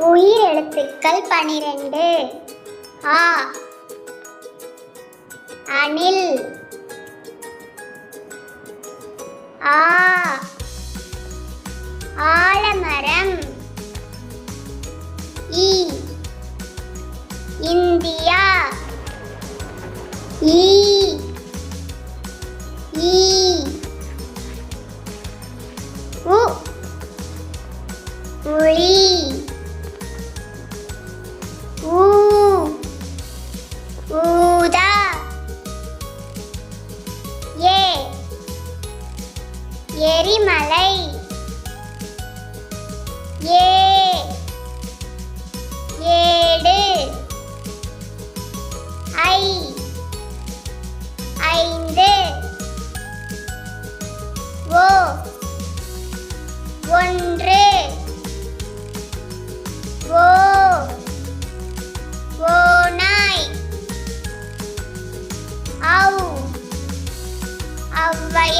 உயிர் எழுத்துக்கள் பனிரெண்டு. ஆ. அணில். ஆ. ஆலமரம். இ. இந்தியா. ஈ ஈ உ. உளி எரிமலை. ஏ ஏடு ஐ ஐந்து. ஓ ஒன்று. ஓ ஓநாய் ஔ ஔவையார்.